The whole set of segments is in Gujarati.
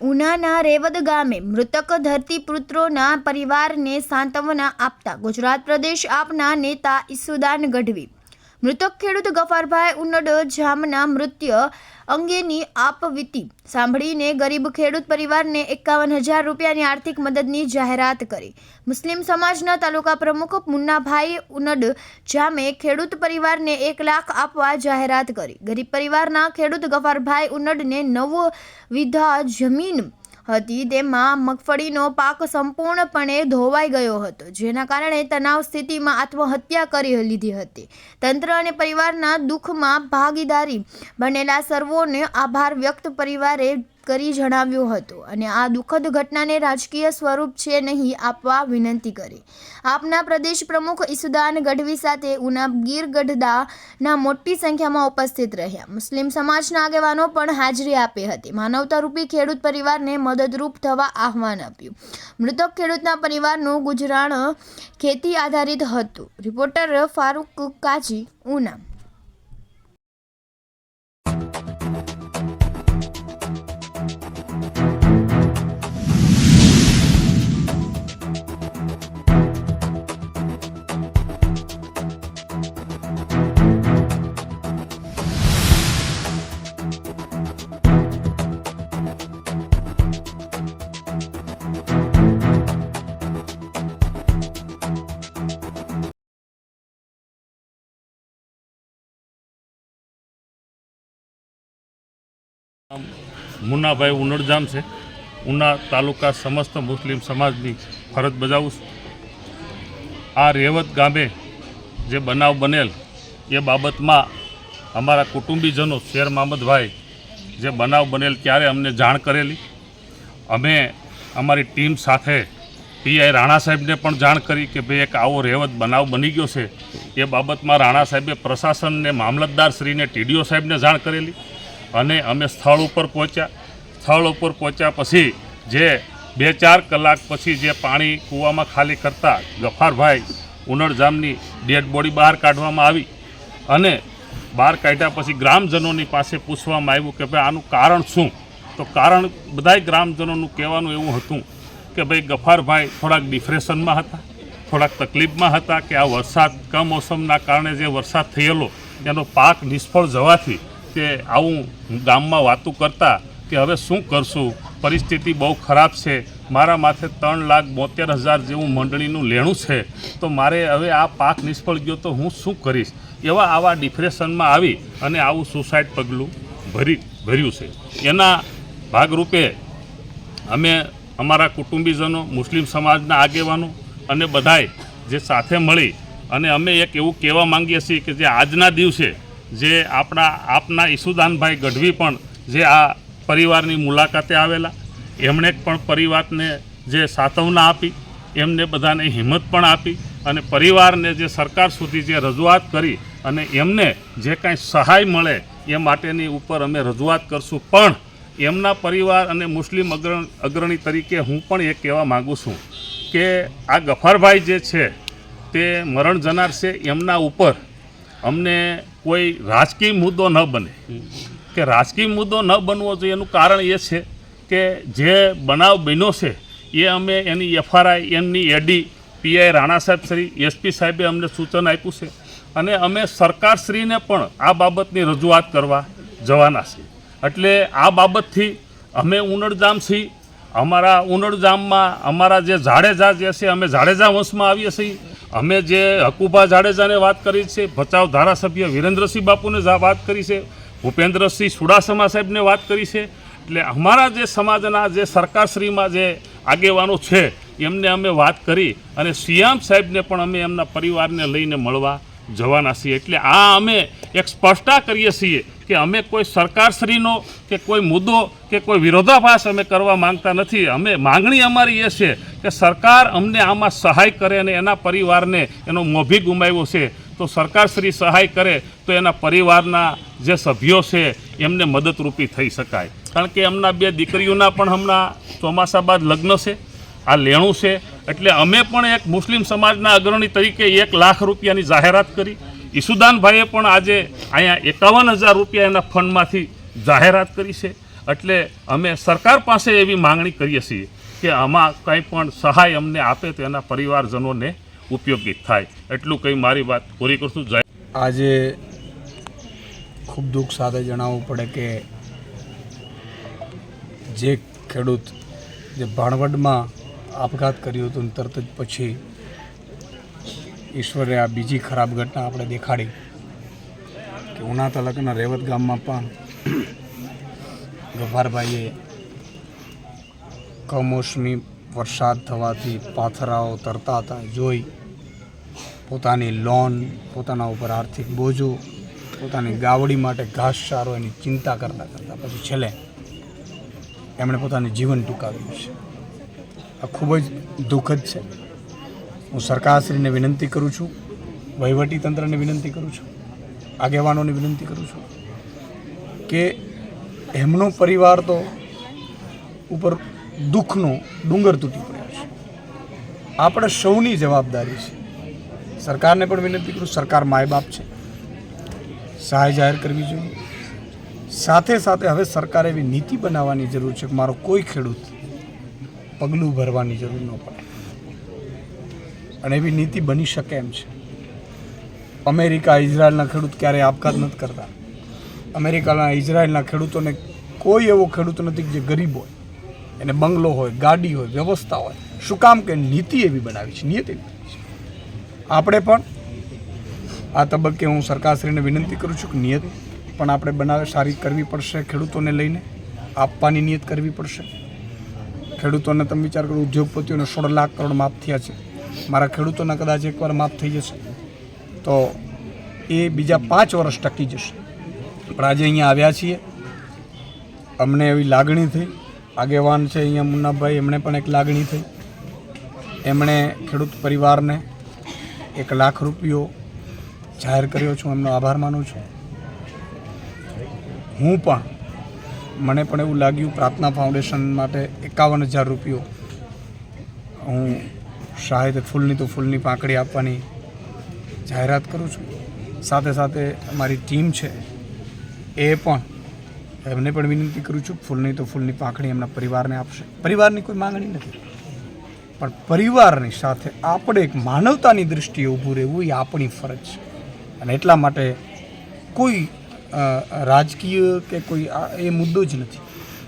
ઉનાના રેવદ ગામે મૃતક ધરતીપુત્રોના પરિવારને સાંત્વના આપતા ગુજરાત પ્રદેશ આપના નેતા ઈસુદાન ગઢવી મૃતક ખેડૂત ગફારભાઈ ઉનડ જામના મૃત્યુ અંગેની આપવીતી સાંભળીને ગરીબ ખેડૂત પરિવારને એકાવન હજાર રૂપિયાની આર્થિક મદદની જાહેરાત કરી. મુસ્લિમ સમાજના તાલુકા પ્રમુખ મુન્નાભાઈ ઉનડ જામે ખેડૂત પરિવારને એક લાખ આપવા જાહેરાત કરી. ગરીબ પરિવારના ખેડૂત ગફારભાઈ ઉનડને નવ વિધા જમીન હતી. તેમાં મગફળીનો પાક સંપૂર્ણપણે ધોવાઈ ગયો હતો, જેના કારણે તણાવ સ્થિતિમાં આત્મહત્યા કરી લીધી હતી. તંત્ર અને પરિવારના દુઃખમાં ભાગીદારી બનેલા સર્વોને આભાર વ્યક્ત પરિવારે કરી જણાવ્યું હતું અને આ દુઃખદ ઘટનાને રાજકીય સ્વરૂપ છે નહીં આપવા વિનંતી કરી. આપના પ્રદેશ પ્રમુખ ઈસુદાન ગઢવી સાથે ઉના ગીર ગઢદાના મોટી સંખ્યામાં ઉપસ્થિત રહ્યા. મુસ્લિમ સમાજના આગેવાનો પણ હાજરી આપી હતી. માનવતારૂપી ખેડૂત પરિવારને મદદરૂપ થવા આહવાન આપ્યું. મૃતક ખેડૂતના પરિવારનું ગુજરાણ ખેતી આધારિત હતું. રિપોર્ટર ફારૂક કાજી, ઉના મુન્નાભાઈ ઉનડજામ છે. ઉના તાલુકા સમસ્ત મુસ્લિમ સમાજની ફરજ બજાવું આ રેવત ગામે જે બનાવ બનેલ, એ બાબતમાં અમારા કુટુંબીજનો શેર મહમદભાઈ જે બનાવ બનેલ ત્યારે અમને જાણ કરેલી. અમે અમારી ટીમ સાથે પીઆઈ રાણા સાહેબને પણ જાણ કરી કે ભાઈ એક આવો રેવત બનાવ બની ગયો છે. એ બાબતમાં રાણા સાહેબે પ્રશાસનને મામલતદારશ્રીને ટીડીઓ સાહેબને જાણ કરેલી. અને અમે સ્થળ ઉપર પહોંચ્યા. સ્થળ ઉપર પહોંચ્યા પછી જે બે ચાર કલાક પછી જે પાણી કૂવામાં ખાલી કરતા ગફારભાઈ ઉનળજામની ડેડ બોડી બહાર કાઢવામાં આવી અને બહાર કાઢ્યા પછી ગ્રામજનોની પાસે પૂછવામાં આવ્યું કે ભાઈ આનું કારણ શું? તો કારણ બધાય ગ્રામજનોનું કહેવાનું એવું હતું કે ભાઈ ગફારભાઈ થોડાક ડિપ્રેશનમાં હતા, થોડાક તકલીફમાં હતા કે આ વરસાદ કમોસમના કારણે જે વરસાદ થયેલો, એનો પાક નિષ્ફળ જવાથી તે આવું ગામમાં વાતું કરતા કે હવે શું કરશું? પરિસ્થિતિ બહુ ખરાબ છે. મારા માથે ત્રણ લાખ બોતેર હજાર જેવું મંડળીનું લેણું છે. તો મારે હવે આ પાક નિષ્ફળ ગયો તો હું શું કરીશ? એવા આવા ડિપ્રેશનમાં આવી અને આવું સુસાઇડ પગલું ભરી, ભર્યું છે. એના ભાગરૂપે અમે અમારા કુટુંબીજનો, મુસ્લિમ સમાજના આગેવાનો અને બધાય જે સાથે મળી અને અમે એક એવું કહેવા માંગીએ છીએ કે જે આજના દિવસે જે આપણા આપના ઈસુદાનભાઈ ગઢવી પણ જે આ પરિવારની મુલાકાતે આવેલા, એમણે પણ પરિવારને જે સાતવના આપી, એમને બધાને હિંમત પણ આપી અને પરિવારને જે સરકાર સુધી જે રજૂઆત કરી અને એમને જે કાંઈ સહાય મળે એ માટેની ઉપર અમે રજૂઆત કરશું. પણ એમના પરિવાર અને મુસ્લિમ અગ્ર અગ્રણી તરીકે હું પણ એ કહેવા માગું છું કે આ ગફારભાઈ જે છે, તે મરણ જનાર છે, એમના ઉપર અમને કોઈ રાજકીય મુદ્દો ન બને. કે રાજકીય મુદ્દો ન બનવો જોઈએ એનું કારણ એ છે કે જે બનાવ બન્યો છે, એ અમે એની એફઆરઆઈ, એમની એડી પીઆઈ રાણા સાહેબ શ્રી એસપી સાહેબે અમને સૂચન આપ્યું છે. અને અમે સરકારશ્રીને પણ આ બાબતની રજૂઆત કરવા જવાના છીએ. એટલે આ બાબતથી અમે ઉનડજામ છીએ. અમારા ઉનડજામમાં અમારા જે જાડેજા જે છે, અમે જાડેજા વંશમાં આવીએ છીએ. અમે જે હકુભા જાડેજાને વાત કરી છે, ભચાઉ ધારાસભ્ય વિરેન્દ્રસિંહ બાપુને વાત કરી છે, ભૂપેન્દ્રસિંહ સુડાસમા સાહેબને વાત કરી છે, એટલે અમારા જે સમાજના જે સરકારશ્રીમાં જે આગેવાનો છે, એમને અમે વાત કરી અને સીએમ સાહેબને પણ અમે એમના પરિવારને લઈને મળવા જવાના છીએ. એટલે આ અમે એક સ્પષ્ટતા કરીએ છીએ કે અમે કોઈ સરકારશ્રીનો કે કોઈ મુદ્દો કે કોઈ વિરોધાભાસ અમે કરવા માંગતા નથી. અમે માંગણી અમારી એ છે કે સરકાર અમને આમાં સહાય કરે અને એના પરિવારને એનો મોભી ગુમાવ્યો છે. તો સરકારશ્રી સહાય કરે તો એના પરિવારના જે સભ્યો છે એમને મદદરૂપી થઈ શકાય. કારણ કે એમના બે દીકરીઓના પણ હમણાં ચોમાસા બાદ લગ્ન છે. આ લેણું છે. એટલે અમે પણ એક મુસ્લિમ સમાજના અગ્રણી તરીકે એક લાખ રૂપિયાની જાહેરાત કરી. ઈસુદાનભાઈએ પણ આજે અહીંયા એકાવન હજાર રૂપિયા એના ફંડમાંથી જાહેરાત કરી છે. એટલે અમે સરકાર પાસે એવી માંગણી કરીએ છીએ કે આમાં કંઈ પણ સહાય અમને આપે તો એના પરિવારજનોને ઉપયોગી થાય. એટલું કંઈ મારી વાત પૂરી કરશું જય આજે ખૂબ દુઃખ સાથે જણાવવું પડે કે જે ખેડૂત જે ભાણવડમાં આપઘાત કર્યો હતો તરત જ પછી ઈશ્વરે આ બીજી ખરાબ ઘટના આપણે દેખાડી. કે ઉના તાલુકાના રેવત ગામમાં પણ ગફારભાઈએ કમોસમી વરસાદ થવાથી પાથરાઓ તરતા હતા, જોઈ પોતાની લોન, પોતાના ઉપર આર્થિક બોજો, પોતાની ગાવડી માટે ઘાસ સારો એની ચિંતા કરતાં કરતાં પછી છેલ્લે એમણે પોતાનું જીવન ટૂંકાવ્યું છે. આ ખૂબ જ દુઃખદ છે. હું સરકારશ્રીને વિનંતી કરું છું વહીવટી તંત્રને વિનંતી કરું છું, આગેવાનોને વિનંતી કરું છું કે એમનો પરિવાર તો ઉપર દુઃખનો ડુંગર તૂટી પડ્યો છે. આપણે સૌની જવાબદારી છે. સરકારને પણ વિનંતી કરું, સરકાર માય બાપ છે. સહાય જાહેર કરવી જોઈએ. સાથે સાથે હવે સરકારે એવી નીતિ બનાવવાની જરૂર છે કે મારો કોઈ ખેડૂત પગલું ભરવાની જરૂર ન પડે. અને એવી નીતિ બની શકે એમ છે. અમેરિકા ઇઝરાયલના ખેડૂત ક્યારેય આપઘાત નથી કરતા. અમેરિકાના ઇઝરાયલના ખેડૂતોને કોઈ એવો ખેડૂત નથી જે ગરીબ હોય, એને બંગલો હોય, ગાડી હોય, વ્યવસ્થા હોય. શું કામ કે નીતિ એવી બનાવી છે? નિયત બનાવી આપણે પણ આ તબક્કે હું સરકારશ્રીને વિનંતી કરું છું કે નિયત પણ આપણે બનાવે, સારી કરવી પડશે ખેડૂતોને લઈને, આપવાની નિયત કરવી પડશે. ખેડૂતોને તમે વિચાર કરો, ઉદ્યોગપતિઓને સોળ લાખ કરોડ માફ થયા છે. મારા ખેડૂતોના કદાચ એકવાર માફ થઈ જશે. તો એ બીજા પાંચ વર્ષ ટકી જશે. પણ આજે અહીંયા આવ્યા છીએ. અમને એવી લાગણી થઈ. આગેવાન છે અહીંયા મુન્નાભાઈ, એમણે પણ એક લાગણી થઈ. એમણે ખેડૂત પરિવારને એક લાખ રૂપિયો જાહેર કર્યો છું, એમનો આભાર માનું છું. હું પણ મને પણ એવું લાગ્યું, પ્રાર્થના ફાઉન્ડેશન માટે એકાવન હજાર રૂપિયો હું શાયદ ફૂલની તો ફૂલની પાંખડી આપવાની જાહેરાત કરું છું. સાથે સાથે અમારી ટીમ છે, એ પણ એમને પણ વિનંતી કરું છું, ફૂલની તો ફૂલની પાંખડી એમના પરિવારને આપશે. પરિવારની કોઈ માંગણી નથી. પણ પરિવારની સાથે આપણે એક માનવતાની દૃષ્ટિએ ઊભું રહેવું એ આપણી ફરજ છે. અને એટલા માટે કોઈ રાજકીય કે કોઈ એ મુદ્દો જ નથી.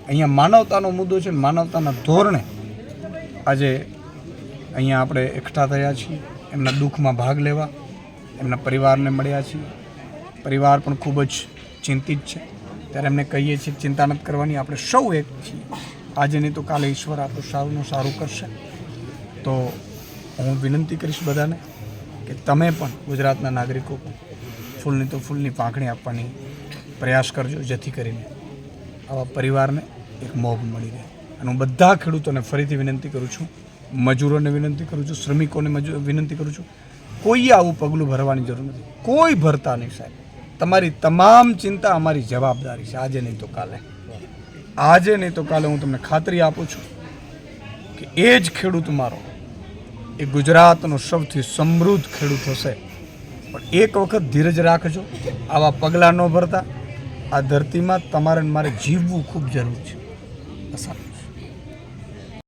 અહીંયા માનવતાનો મુદ્દો છે માનવતાના ધોરણે આજે અહીંયા આપણે એકઠા થયા છીએ, એમના દુઃખમાં ભાગ લેવા, એમના પરિવારને મળ્યા છીએ. પરિવાર પણ ખૂબ જ ચિંતિત છે. ત્યારે એમને કહીએ છીએ, ચિંતા નથી કરવાની, આપણે સૌ એક છીએ. આજે નહીં તો કાલે ઈશ્વર આપણું સારુંનું સારું કરશે. તો હું વિનંતી કરીશ બધાને કે તમે પણ ગુજરાતના નાગરિકો, ફૂલની તો ફૂલની પાંખણી આપવાની પ્રયાસ કરજો, જેથી કરીને આવા પરિવારને એક મોભ મળી રહે. અને હું બધા ખેડૂતોને ફરીથી વિનંતી કરું છું મજૂરોને વિનંતી કરું છું, શ્રમિકોને વિનંતી કરું છું કોઈએ આવું પગલું ભરવાની જરૂર નથી. કોઈ ભરતા નહીં સાહેબ. તમારી તમામ ચિંતા અમારી જવાબદારી છે. આજે નહીં તો કાલે. આજે નહીં તો કાલે હું તમને ખાતરી આપું છું કે એ જ ખેડૂત મારો. એ ગુજરાતનો સૌથી સમૃદ્ધ ખેડૂત હશે. પણ એક વખત ધીરજ રાખજો, આવા પગલાં ન ભરતા. આ ધરતીમાં તમારે મારે જીવવું ખૂબ જરૂર છે. આ.